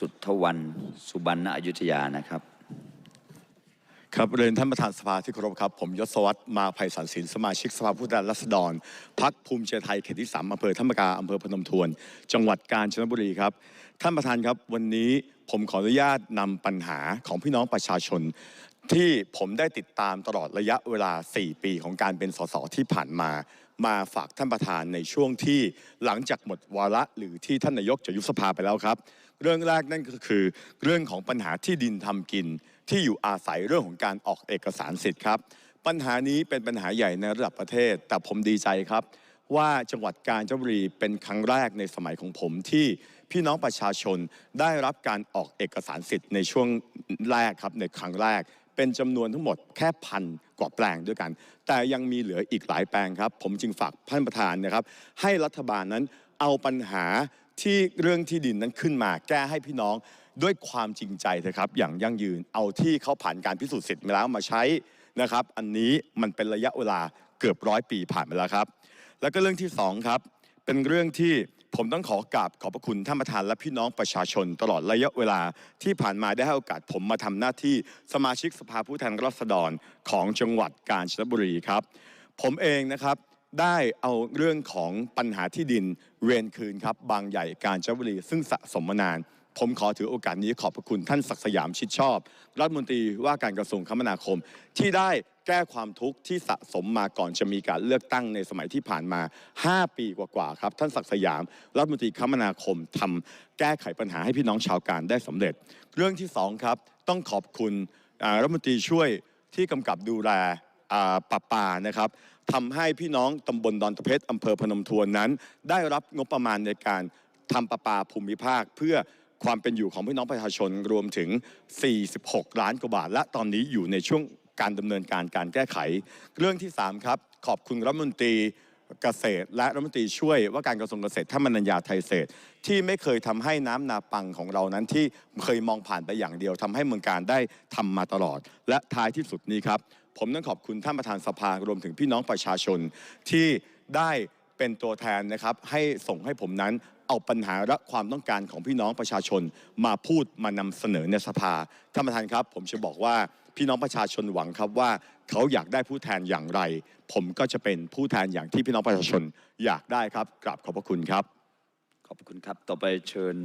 สุทธวันสุบรรณอยุธยานะครับครับเรียนท่านประธานสภาที่เคารพครับ ผมยศวัตรมาภัยสันสินสมาชิกสภาผู้แทนราษฎรพักภูมิใจไทยเขตที่สามอำเภอธรรมกาอำเภอพนมทวน จังหวัดกาญจนบุรีครับ ท่านประธานครับวันนี้ผมขออนุญาตนำปัญหาของพี่น้องประชาชน ที่ผมได้ติดตามตลอดระยะเวลา 4 ปีของการเป็นสสที่ผ่านมา มาฝากท่านประธานในช่วงที่หลังจากหมดวาระหรือที่ท่านนายกจะยุบสภาไปแล้วครับ เรื่องแรกนั่นก็คือ เรื่องของปัญหาที่ดินทำกิน ที่อยู่อาศัยเรื่องของการออกเอกสารสิทธิ์ครับ ปัญหานี้เป็นปัญหาใหญ่ในระดับประเทศ แต่ผมดีใจครับ ว่าจังหวัดกาญจนบุรีเป็นครั้งแรกในสมัยของผมที่พี่น้องประชาชนได้รับการออกเอกสารสิทธิ์ในช่วงแรกครับในครั้งแรก เป็นจำนวนทั้งหมดแค่พันกว่าแปลงด้วยกัน แต่ยังมีเหลืออีกหลายแปลงครับ ผมจึงฝากท่านประธานนะครับ ให้รัฐบาลนั้นเอาปัญหาที่เรื่องที่ดินนั้นขึ้นมาแก้ให้พี่น้องด้วยความจริงใจเถอะครับ อย่างยั่งยืนเอาที่เขาผ่านการพิสูจน์เสิทธิ์มาแล้วมาใช้นะครับ อันนี้มันเป็นระยะเวลาเกือบร้อยปีผ่านไปแล้วครับ แล้วก็เรื่องที่สองครับเป็นเรื่องที่ ผมต้องขอกราบขอบพระคุณท่านประธานและพี่น้องประชาชน ตลอดระยะเวลาที่ผ่านมาได้ให้โอกาสผมมาทำหน้าที่สมาชิกสภาผู้แทนราษฎรของจังหวัดกาญจนบุรีครับ ผมเองนะครับได้เอาเรื่องของปัญหาที่ดินเวียนคืนครับ บางใหญ่กาญจนบุรี ซึ่งสะสมมานาน ผมขอถือโอกาสนี้ขอบพระคุณท่านศักสยามชิดชอบ รัฐมนตรีว่าการกระทรวงคมนาคมที่ได้ ก้ความทุกข์ที่สะสมมาก่อนจะมีการเลือกตั้งในสมัยที่ผ่านมา 5 ปีกว่าๆครับ ท่านศักสยามรัฐมนตรีคมนาคมทำแก้ไขปัญหาให้พี่น้องชาวการได้สำเร็จ เรื่องที่สองครับต้องขอบคุณรัฐมนตรีช่วยที่กำกับดูแลอ่าปาปานะครับทำให้พี่น้องตำบลดอนตะเพชรอำเภอพนมทวนนั้น ได้รับงบประมาณในการทำประปาภูมิภาค เพื่อความเป็นอยู่ของพี่น้องประชาชนรวมถึง 46 ล้านกว่าบาท และตอนนี้อยู่ในช่วง การดำเนินการการแก้ไข เรื่องที่ 3 ครับ ขอบคุณรัฐมนตรีเกษตร และรัฐมนตรีช่วยว่าการกระทรวงเกษตรท่านมนัญญาไทยเศรษฐ์ที่ไม่เคยทำให้น้ำนาปังของเรานั้นที่เคยมองผ่านไปอย่างเดียวทำให้เมืองการได้ทำมาตลอด และท้ายที่สุดนี้ครับ ผมต้องขอบคุณท่านประธานสภารวมถึงพี่น้องประชาชนที่ได้เป็นตัวแทนนะครับให้ส่งให้ผมนั้น เอาปัญหาและความต้องการของพี่น้องประชาชนมาพูดมานำเสนอในสภาท่านประธานครับ ผมจะบอกว่าพี่น้องประชาชนหวังครับว่า เขาอยากได้ผู้แทนอย่างไร ผมก็จะเป็นผู้แทนอย่างที่พี่น้องประชาชนอยากได้ครับกราบขอบพระคุณครับ ขอบคุณครับ ต่อไปเชิญ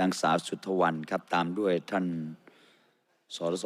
นางสาวสุทธวันครับตามด้วยท่านสส